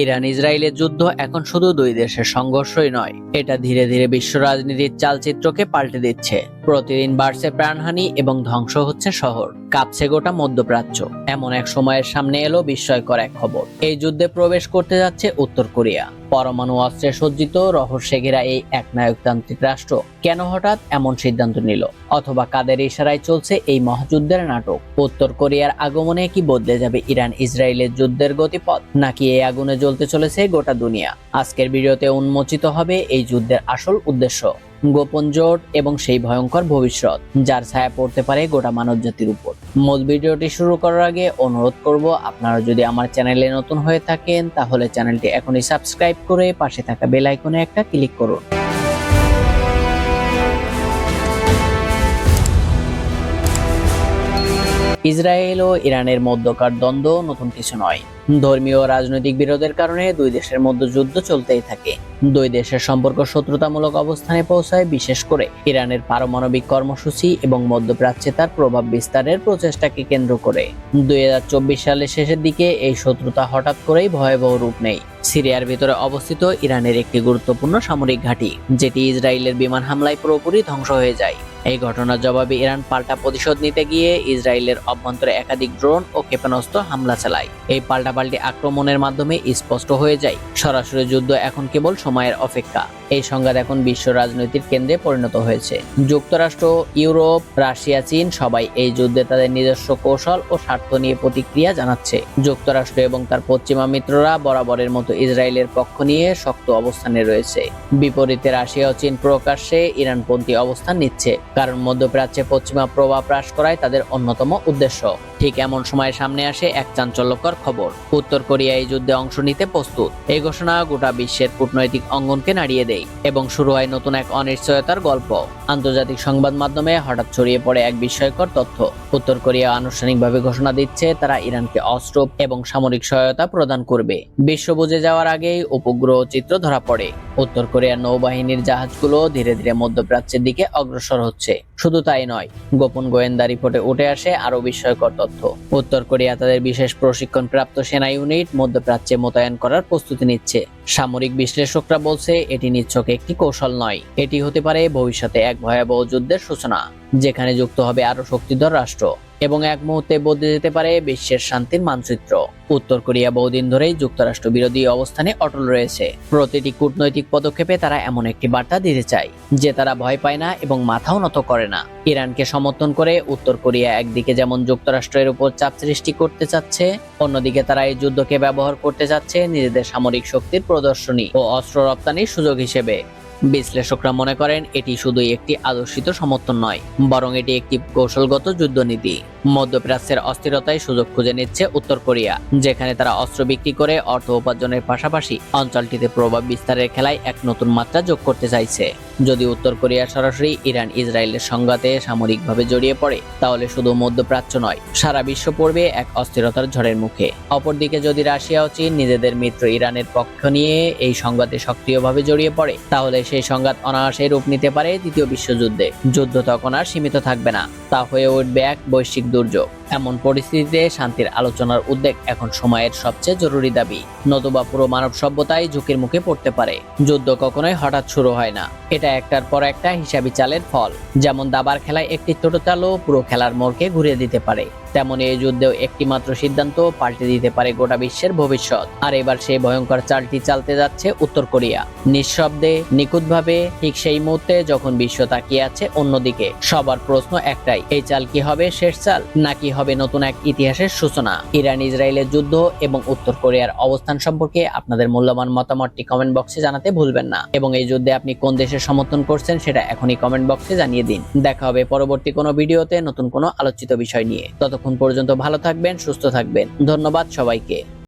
Iran ইসরায়েলের যুদ্ধ এখন শুধু দুই দেশের সংঘর্ষই নয়। এটা ধীরে ধীরে বিশ্ব রাজনীতির চালচিত্রকে পাল্টে দিচ্ছে। প্রতিদিন বাড়ছে প্রাণহানি এবং ধ্বংস হচ্ছে শহর। কাঁপছে গোটা মধ্যপ্রাচ্য। এমন এক সময়ের সামনে এলো বিস্ময়কর এক খবর। এই যুদ্ধে প্রবেশ করতে যাচ্ছে উত্তর কোরিয়া। পরমাণু অস্ত্রে সজ্জিত রহস্যে ঘেরা এই একনায়কতান্ত্রিক রাষ্ট্র কেন হঠাৎ এমন সিদ্ধান্ত নিল? অথবা কাদের ইশারায় চলছে এই মহাযুদ্ধের নাটক? উত্তর কোরিয়ার আগমনে কি বদলে যাবে ইরান ইসরায়েলের যুদ্ধের গতিপথ? নাকি এই আগুনে জ্বলতে চলেছে গোটা দুনিয়া? আজকের ভিডিওতে উন্মোচিত হবে এই যুদ্ধের আসল উদ্দেশ্য। গোপন জোট এবং সেই ভয়ঙ্কর ভবিষ্যৎ, যার ছায়া পড়তে পারে গোটা মানব জাতির উপর। মূল ভিডিওটি শুরু করার আগে অনুরোধ করব, আপনারা যদি আমার চ্যানেলে নতুন হয়ে থাকেন, তাহলে চ্যানেলটি এখনই সাবস্ক্রাইব করে পাশে থাকা বেল আইকনে একটা ক্লিক করুন। ইসরায়েল ও ইরানের মধ্যকার দ্বন্দ্ব নতুন কিছু নয়। ধর্মীয় রাজনৈতিক বিরোধের কারণে দুই দেশের মধ্যে যুদ্ধ চলতেই থাকে। দুই দেশের সম্পর্ক শত্রুতামূলক অবস্থানে পৌঁছায়, বিশেষ করে ইরানের পারমাণবিক কর্মসূচি এবং মধ্যপ্রাচ্যে তার প্রভাব বিস্তারের প্রচেষ্টাকে কেন্দ্র করে। দুই হাজার চব্বিশ সালের শেষের দিকে এই শত্রুতা হঠাৎ করেই ভয়াবহ রূপ নেয়। সিরিয়ার ভিতরে অবস্থিত ইরানের একটি গুরুত্বপূর্ণ সামরিক ঘাঁটি, যেটি ইসরায়েলের বিমান হামলায় পুরোপুরি ধ্বংস হয়ে যায়। এই ঘটনার জবাবে ইরান পাল্টা প্রতিশোধ নিতে গিয়ে ইসরায়েলের অভ্যন্তরে একাধিক ড্রোন ও ক্ষেপণাস্ত্র হামলা চালায়। এই পাল্টাপাল্টি আক্রমণের মাধ্যমে স্পষ্ট হয়ে যায়, সরাসরি যুদ্ধ এখন কেবল সময়ের অপেক্ষা। এই সংঘাত এখন বিশ্ব রাজনৈতিক কেন্দ্রে পরিণত হয়েছে। যুক্তরাষ্ট্র, ইউরোপ, রাশিয়া, চীন সবাই এই যুদ্ধে তাদের নিজস্ব কৌশল ও স্বার্থ নিয়ে প্রতিক্রিয়া জানাচ্ছে। যুক্তরাষ্ট্র এবং তার পশ্চিমা মিত্ররা বরাবরের মতো ইসরায়েলের পক্ষ নিয়ে শক্ত অবস্থানে রয়েছে। বিপরীতে রাশিয়া ও চীন প্রকাশ্যে ইরানপন্থী অবস্থান নিচ্ছে। কারণ মধ্যপ্রাচ্যে পশ্চিমা প্রভাব হ্রাস করাই তাদের অন্যতম উদ্দেশ্য। ঠিক এমন সময় সামনে আসে এক চাঞ্চল্যকর খবর। উত্তর কোরিয়া এই যুদ্ধে অংশ নিতে প্রস্তুত। এই ঘোষণা গোটা বিশ্বের কূটনৈতিক অঙ্গনকে নাড়িয়ে দেয় এবং শুরু হয় নতুন এক অনিশ্চয়তার গল্প। আন্তর্জাতিক সংবাদ মাধ্যমে হঠাৎ ছড়িয়ে পড়ে এক বিস্ময়কর তথ্য। উত্তর কোরিয়া আনুষ্ঠানিকভাবে ঘোষণা দিচ্ছে তারা ইরানকে অস্ত্র এবং সামরিক সহায়তা প্রদান করবে। বিশ্ব বুঝে যাওয়ার আগেই উপগ্রহ চিত্র ধরা পড়ে। উত্তর কোরিয়ার নৌবাহিনীর জাহাজগুলো ধীরে ধীরে মধ্যপ্রাচ্যের দিকে অগ্রসর হচ্ছে। শুধু তাই নয়, গোপন গোয়েন্দা রিপোর্টে উঠে আসে আরও বিস্ময়কর তথ্য। উত্তর কোরিয়া তাদের বিশেষ প্রশিক্ষণপ্রাপ্ত সেনা ইউনিট মধ্যপ্রাচ্যে মোতায়েন করার প্রস্তুতি নিচ্ছে। সামরিক বিশ্লেষকরা বলছে, এটি নিচ্ছক একটি কৌশল নয়। এটি হতে পারে ভবিষ্যতে এক ভয়াবহ যুদ্ধের সূচনা, যেখানে যুক্ত হবে আরও শক্তিধর রাষ্ট্র এবং এক মুহূর্তে বদলে যেতে পারে বিশ্বের শান্তির মানচিত্র। উত্তর কোরিয়া বহুদিন ধরেই যুক্তরাষ্ট্র বিরোধী অবস্থানে অটল রয়েছে। প্রতিটি কূটনৈতিক পদক্ষেপে তারা এমন একটি বার্তা দিতে চায়, যে তারা ভয় পায় না এবং মাথাও নত করে না। ইরানকে সমর্থন করে উত্তর কোরিয়া একদিকে যেমন যুক্তরাষ্ট্রের উপর চাপ সৃষ্টি করতে চাচ্ছে, অন্যদিকে তারা এই যুদ্ধকে ব্যবহার করতে চাচ্ছে নিজেদের সামরিক শক্তির প্রদর্শনী ও অস্ত্র রপ্তানির সুযোগ হিসেবে। বিশ্লেষকরা মনে করেন এটি শুধুই একটি আদর্শিত সমর্থন নয়, বরং এটি একটি কৌশলগত যুদ্ধনীতি। মধ্যপ্রাচ্যের অস্থিরতায় সুযোগ খুঁজে নিচ্ছে উত্তর কোরিয়া, যেখানে তারা অস্ত্র বিক্রি করে অর্থ উপার্জনের পাশাপাশি অঞ্চলটিতে প্রভাব বিস্তারের খেলায় এক নতুন মাত্রা যোগ করতে চাইছে। যদি উত্তর কোরিয়া সরাসরি ইরান ইসরায়েলের সংঘাতে সামরিকভাবে জড়িয়ে পড়ে, তাহলে শুধু মধ্যপ্রাচ্য নয়, সারা বিশ্ব পড়বে এক অস্থিরতার ঝড়ের মুখে। অপরদিকে যদি রাশিয়া ও চীন নিজেদের মিত্র ইরানের পক্ষ নিয়ে এই সংঘাতে সক্রিয়ভাবে জড়িয়ে পড়ে, তাহলে সেই সংঘাত অনায়াসে রূপ নিতে পারে দ্বিতীয় বিশ্বযুদ্ধে। যুদ্ধ তখন আর সীমিত থাকবে না। তা হয়ে উঠবে এক বৈশ্বিক দুর্যোগ। এমন পরিস্থিতিতে শান্তির আলোচনার উদ্বেগ এখন সময়ের সবচেয়ে জরুরি দাবি। নতুবা পুরো মানব সভ্যতাই ঝুঁকির মুখে পড়তে পারে। যুদ্ধ কখনোই হঠাৎ শুরু হয় না। এটা একটার পর একটা হিসাবি চালের ফল। যেমন দাবার খেলায় একটি ছোট চালও পুরো খেলার মোড়কে ঘুরিয়ে দিতে পারে। তেমন এই যুদ্ধেও একটি মাত্র সিদ্ধান্ত পাল্টে দিতে পারে গোটা বিশ্বের ভবিষ্যৎ। আর এবার সেই ভয়ঙ্কর চালটি চালতে যাচ্ছে উত্তর কোরিয়া। নিঃশব্দে, নিখুঁতভাবে, ঠিক সেই মুহূর্তে যখন বিশ্ব তাকিয়ে আছে অন্যদিকে। সবার প্রশ্ন একটাই, এই চাল কি হবে শেষ চাল? নাকি হবে নতুন এক ইতিহাসের সূচনা। ইরান, ইসরায়েলের যুদ্ধ এবং উত্তর কোরিয়ার অবস্থান সম্পর্কে আপনাদের মূল্যবান মতামতটি কমেন্ট বক্সে জানাতে ভুলবেন না। এবং এই যুদ্ধে আপনি কোন দেশের সমর্থন করছেন সেটা এখনই কমেন্ট বক্সে জানিয়ে দিন। দেখা হবে পরবর্তী কোনো ভিডিওতে নতুন কোনো আলোচিত বিষয় নিয়ে। ততক্ষণ পর্যন্ত ভালো থাকবেন, সুস্থ থাকবেন। ধন্যবাদ সবাইকে।